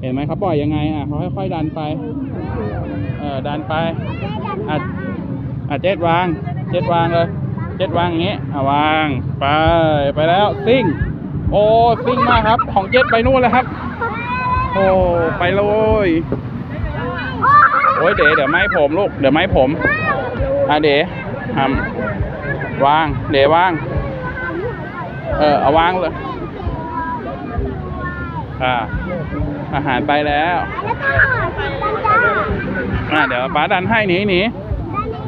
เห็นไหมเขาปล่อยยังไงอะเขาค่อยๆดันไป เออดันไปอะอะเจ็ดวาง เจ็ดวางเลย เจ็ดวางอย่างงี้อะวางไปไปแล้วซิ่ง โอ้ซิ่งมากครับ ของเจ็ดไปนู่นเลยครับ โอ้ไปเลยโอ้ยเดี๋ยวเดี๋ยวไม่ผมลูกเดี๋ยวไม่ผมอะเดี๋ยวทำวาง เดี๋ยววาง เออเอาวางเลย อ่าอาหารไปแล้วแล้วก็สิบกันจ้าอ่าเดี๋ยวป้าดันให้หนีหนีด้านนี้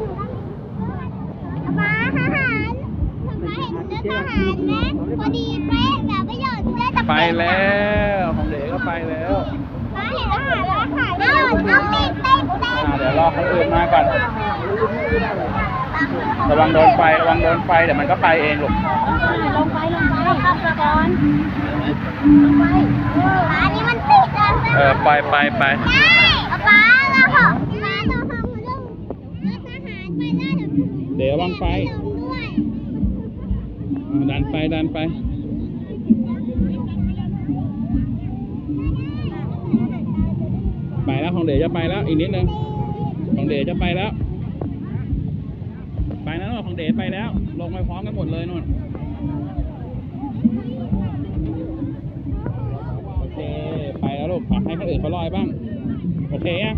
ป้าอาหารป้าเห็นเนื้ออาหารไหมพอดีเป๊ะแบบประโยชน์ได้จากไปแล้วของเด็กก็ไปแล้วป้าเห็นอาหารแล้วค่ะเอาเอาติดเต็มเต็มอ่าเดี๋ยวรอคนอื่นมาก่อน ระวังโดนไฟระวังโดนไฟเดี๋ยวมันก็ไปเองลูกลงไปลงไปครับก่อนลงไปป้านี่มันติดอะเออไปไปไปใช่ป้าเราเหรอป้าเราทำเรื่องเรื่องอาหารไปได้เดี๋ยวเดี๋ยวระวังไฟลงด้วยอ่าดันไปดันไปไปแล้วของเดชจะไปแล้วอีกนิดนึงของเดชจะไปแล้ว ไปแล้วของเดชไปแล้ว ลงไปพร้อมกันหมดเลยนู่นโอเคไปแล้วลูกฝากให้คนอื่นเขาลอยบ้าง โอเคอะ